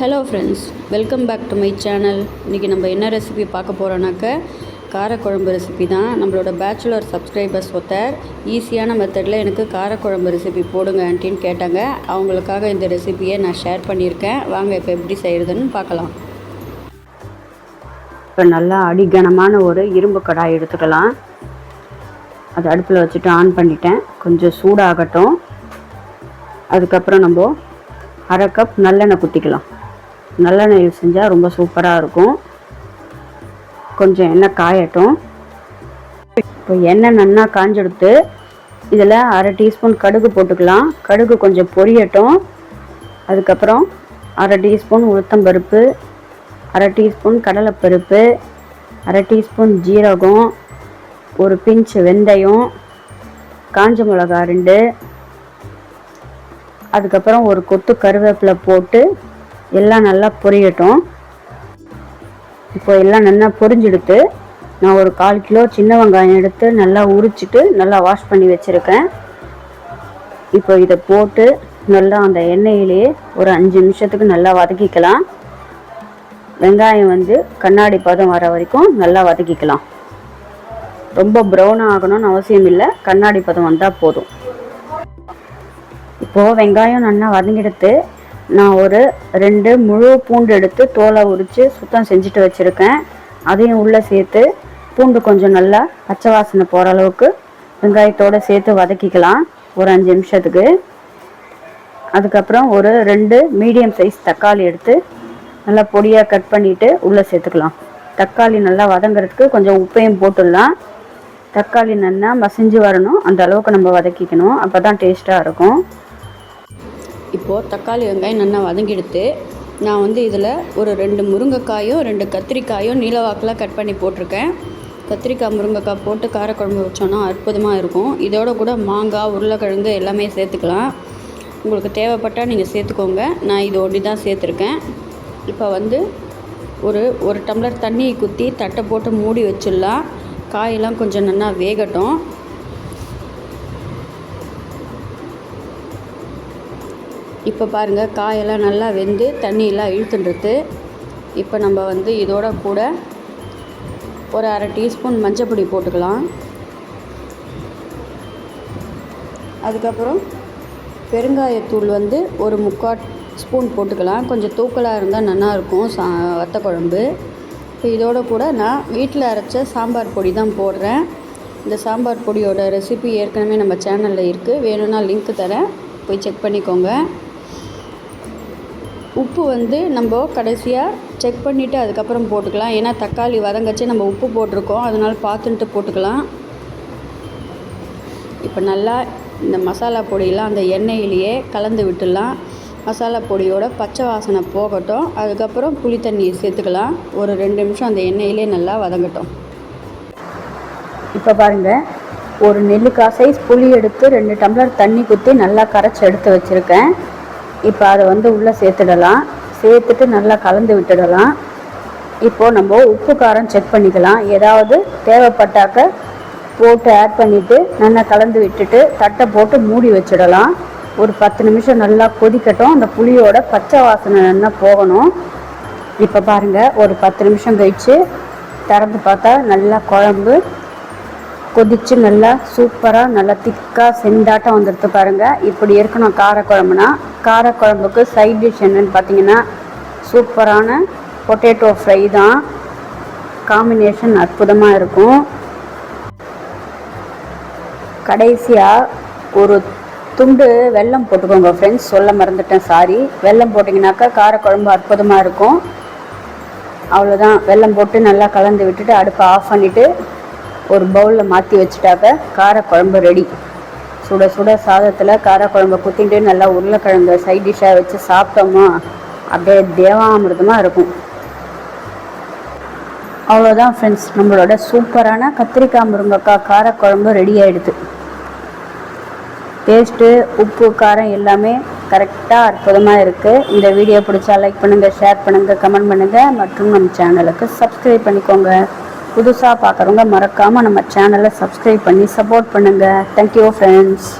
Hello friends welcome back to my channel இன்றைக்கி நம்ம என்ன ரெசிபி பார்க்க போகிறோன்னாக்க காரக்குழம்பு ரெசிபி தான். நம்மளோட பேச்சுலர் சப்ஸ்கிரைபர்ஸ் ஒருத்தர் ஈஸியான மெத்தடில் எனக்கு காரக்குழம்பு ரெசிபி போடுங்க ஆன்ட்டின்னு கேட்டாங்க. அவங்களுக்காக இந்த ரெசிபியை நான் ஷேர் பண்ணியிருக்கேன். வாங்க இப்போ எப்படி செய்கிறதுன்னு பார்க்கலாம். இப்போ நல்லா அடிகனமான ஒரு இரும்பு கடாய் எடுத்துக்கலாம். அது அடுப்பில் வச்சுட்டு ஆன் பண்ணிட்டேன். கொஞ்சம் சூடாகட்டும். அதுக்கப்புறம் நம்ம அரை கப் நல்லெண்ணெய் குத்திக்கலாம். நல்லெண்ணெயில் செஞ்சால் ரொம்ப சூப்பராக இருக்கும். கொஞ்சம் எண்ணெய் காயட்டும். இப்போ எண்ணெய் நன்னா காஞ்செடுத்து இதில் அரை டீஸ்பூன் கடுகு போட்டுக்கலாம். கடுகு கொஞ்சம் பொரியட்டும். அதுக்கப்புறம் அரை டீஸ்பூன் உளுத்தம்பருப்பு அரை டீஸ்பூன் கடலைப்பருப்பு அரை டீஸ்பூன் ஜீரகம் ஒரு பிஞ்சு வெந்தயம் காஞ்ச மிளகா ரெண்டு அதுக்கப்புறம் ஒரு கொத்து கருவேப்பிலை போட்டு எல்லாம் நல்லா பொரியட்டும். இப்போ எல்லாம் நல்லா பொரிஞ்செடுத்து நான் ஒரு கால் கிலோ சின்ன வெங்காயம் எடுத்து நல்லா உரிச்சிட்டு நல்லா வாஷ் பண்ணி வச்சுருக்கேன். இப்போ இதை போட்டு நல்லா அந்த எண்ணெயிலேயே ஒரு அஞ்சு நிமிஷத்துக்கு நல்லா வதக்கிக்கலாம். வெங்காயம் வந்து கண்ணாடி பதம் வர வரைக்கும் நல்லா வதக்கிக்கலாம். ரொம்ப ப்ரௌன் ஆகணும்னு அவசியம் இல்லை கண்ணாடி பதம் வந்தால் போதும். இப்போது வெங்காயம் நல்லா வதங்கிடுத்து நான் ஒரு ரெண்டு முழு பூண்டு எடுத்து தோலை உரித்து சுத்தம் செஞ்சுட்டு வச்சுருக்கேன். அதையும் உள்ளே சேர்த்து பூண்டு கொஞ்சம் நல்லா பச்சை வாசனை போகிற அளவுக்கு வெங்காயத்தோடு சேர்த்து வதக்கிக்கலாம். ஒரு அஞ்சு நிமிஷத்துக்கு. அதுக்கப்புறம் ஒரு ரெண்டு மீடியம் சைஸ் தக்காளி எடுத்து நல்லா பொடியாக கட் பண்ணிவிட்டு உள்ளே சேர்த்துக்கலாம். தக்காளி நல்லா வதங்கிறதுக்கு கொஞ்சம் உப்பையும் போட்டுடலாம். தக்காளி நல்லா மசிஞ்சு வரணும். அந்த அளவுக்கு நம்ம வதக்கிக்கணும். அப்போ தான் டேஸ்ட்டாக இருக்கும். இப்போது தக்காளி வெங்காயம் நல்லா வதங்கிடுத்து நான் வந்து இதில் ஒரு ரெண்டு முருங்கைக்காயும் ரெண்டு கத்திரிக்காயும் நீலவாக்கில் கட் பண்ணி போட்டிருக்கேன். கத்திரிக்காய் முருங்கைக்காய் போட்டு காரக்குழம்பு வச்சோன்னா அற்புதமாக இருக்கும். இதோட கூட மாங்காய் உருளைக்கிழங்கு எல்லாமே சேர்த்துக்கலாம். உங்களுக்கு தேவைப்பட்டால் நீங்கள் சேர்த்துக்கோங்க. நான் இது ஒண்டி தான் சேர்த்துருக்கேன். இப்போ வந்து ஒரு ஒரு டம்ளர் தண்ணியை குத்தி தட்டை போட்டு மூடி வச்சிடலாம். காயெல்லாம் கொஞ்சம் நல்லா வேகட்டும். இப்போ பாருங்கள் காயெல்லாம் நல்லா வெந்து தண்ணியெல்லாம் இழுத்துன்றது இப்போ நம்ம வந்து இதோட கூட ஒரு அரை டீஸ்பூன் மஞ்சப்பொடி போட்டுக்கலாம். அதுக்கப்புறம் பெருங்காயத்தூள் வந்து ஒரு முக்கால் ஸ்பூன் போட்டுக்கலாம். கொஞ்சம் தூக்கலாக இருந்தால் நல்லாயிருக்கும் சா வத்த குழம்பு இப்போ இதோட கூட நான் வீட்டில் அரைச்ச சாம்பார் பொடி தான் போடுறேன். இந்த சாம்பார் பொடியோட ரெசிபி ஏற்கனவே நம்ம சேனலில் இருக்குது வேணும்னா லிங்க் தரேன் போய் செக் பண்ணிக்கோங்க. உப்பு வந்து நம்ம கடைசியாக செக் பண்ணிவிட்டு அதுக்கப்புறம் போட்டுக்கலாம். ஏன்னா தக்காளி வதங்கச்சு நம்ம உப்பு போட்டிருக்கோம். அதனால் பார்த்துன்ட்டு போட்டுக்கலாம். இப்போ நல்லா இந்த மசாலா பொடியெலாம் அந்த எண்ணெயிலேயே கலந்து விட்டுடலாம். மசாலா பொடியோட பச்சை வாசனை போகட்டும். அதுக்கப்புறம் புளி தண்ணியை சேர்த்துக்கலாம். ஒரு ரெண்டு நிமிஷம் அந்த எண்ணெயிலே நல்லா வதங்கட்டும். இப்போ பாருங்கள் ஒரு நெல்லிக்காய் சைஸ் புளி எடுத்து ரெண்டு டம்ளர் தண்ணி குத்தி நல்லா கரைச்சி எடுத்து வச்சுருக்கேன். இப்போ அதை வந்து உள்ளே சேர்த்துடலாம். சேர்த்துட்டு நல்லா கலந்து விட்டுடலாம். இப்போது நம்ம உப்பு காரம் செக் பண்ணிக்கலாம். ஏதாவது தேவைப்பட்டாக்க போட்டு ஆட் பண்ணிவிட்டு நல்லா கலந்து விட்டுட்டு தட்டை போட்டு மூடி வச்சிடலாம். ஒரு பத்து நிமிஷம் நல்லா கொதிக்கட்டும். அந்த புளியோட பச்சை வாசனை நல்லா போகணும். இப்போ பாருங்கள் ஒரு பத்து நிமிஷம் கழித்து திறந்து பார்த்தா நல்லா குழம்பு கொதித்து நல்லா சூப்பராக நல்லா திக்காக செண்டாட்டம் வந்துடுது பாருங்கள் இப்படி இருக்கணும் காரக்குழம்புனா. காரக்குழம்புக்கு சைட் டிஷ் என்னென்னு பார்த்தீங்கன்னா சூப்பரான பொட்டேட்டோ ஃப்ரை தான். காம்பினேஷன் அற்புதமாக இருக்கும். கடைசியாக ஒரு துண்டு வெல்லம் போட்டுக்கோங்க ஃப்ரெண்ட்ஸ் சொல்ல மறந்துட்டேன் சாரி வெல்லம் போட்டிங்கனாக்கா காரக்குழம்பு அற்புதமாக இருக்கும். அவ்வளோதான் வெல்லம் போட்டு நல்லா கலந்து விட்டுட்டு அடுப்பை ஆஃப் பண்ணிவிட்டு ஒரு பவுலில் மாற்றி வச்சுட்டாக்க காரக்குழம்பு ரெடி சுட சுட சாதத்தில் காரக்குழம்பு குத்திட்டு நல்லா உருளைக்கிழங்கு சைட் டிஷ்ஷாக வச்சு சாப்பிட்டோமா அப்படியே தேவாமிர்தமாக இருக்கும். அவ்வளோதான் ஃப்ரெண்ட்ஸ் நம்மளோட சூப்பரான கத்திரிக்காய் முருங்கைக்காய் காரக்குழம்பு ரெடி ஆகிடுது டேஸ்ட்டு உப்பு காரம் எல்லாமே கரெக்டாக அற்புதமாக இருக்குது இந்த வீடியோ பிடிச்சா லைக் பண்ணுங்கள் ஷேர் பண்ணுங்கள் கமெண்ட் பண்ணுங்கள் மற்றும் நம்ம சேனலுக்கு சப்ஸ்கிரைப் பண்ணிக்கோங்க. புதுசாக பார்க்குறவங்க மறக்காமல் நம்ம சேனலை சப்ஸ்கிரைப் பண்ணி சப்போர்ட் பண்ணுங்கள் தேங்க்யூ ஃப்ரெண்ட்ஸ்